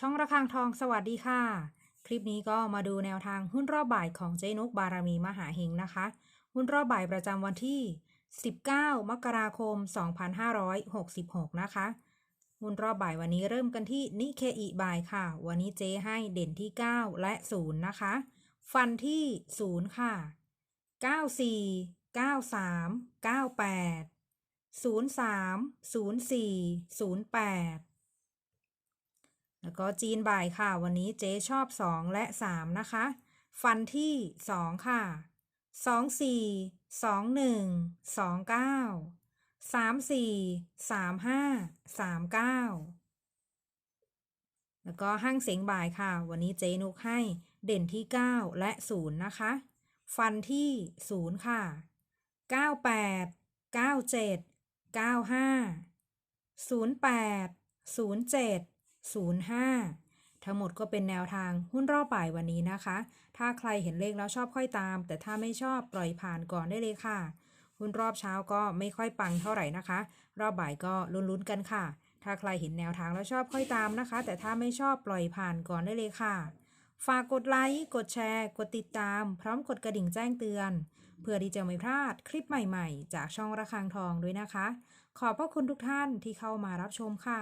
ช่องระฆังทองสวัสดีค่ะ คลิปนี้ก็มาดูแนวทางหุ้นรอบบ่ายของเจนุกบารมีมหาเฮงนะคะ หุ้นรอบบ่ายประจำวันที่ 19 มกราคม 2566 นะคะ หุ้นรอบบ่ายวันนี้เริ่มกันที่นิเคอิบ่ายค่ะ วันนี้เจให้เด่นที่ 9 และ 0 นะคะ ฟันที่ 0 ค่ะ 94 93 98 03 04 08 แล้วก็จีนบ่ายค่ะ วันนี้เจ๊ชอบ 2 และ 3 นะคะ ฟันที่ 2 ค่ะ 2 4 2 1 2 9 3 4 3 5 3 9 แล้วก็ห้างเสียงบ่ายค่ะ วันนี้เจ๊นุกให้เด่นที่ 9 และ 0 นะคะ ฟันที่ 0 ค่ะ 98 97 95 08 07 05 ทั้งหมดก็เป็นแนวทางหุ้นรอบบ่ายวันนี้นะคะ ถ้าใครเห็นเลขแล้วชอบค่อยตาม แต่ถ้าไม่ชอบปล่อยผ่านก่อนได้เลยค่ะ หุ้นรอบเช้าก็ไม่ค่อยปังเท่าไหร่นะคะ รอบบ่ายก็ลุ้นๆกันค่ะ ถ้าใครเห็นแนวทางแล้วชอบค่อยตามนะคะ แต่ถ้าไม่ชอบปล่อยผ่านก่อนได้เลยค่ะฝากกดไลค์ กดแชร์ กดติดตาม พร้อมกดกระดิ่งแจ้งเตือน เพื่อที่จะไม่พลาดคลิปใหม่ๆ จากช่องระฆังทองด้วยนะคะ ขอบพระคุณทุกท่านที่เข้ามารับชมค่ะ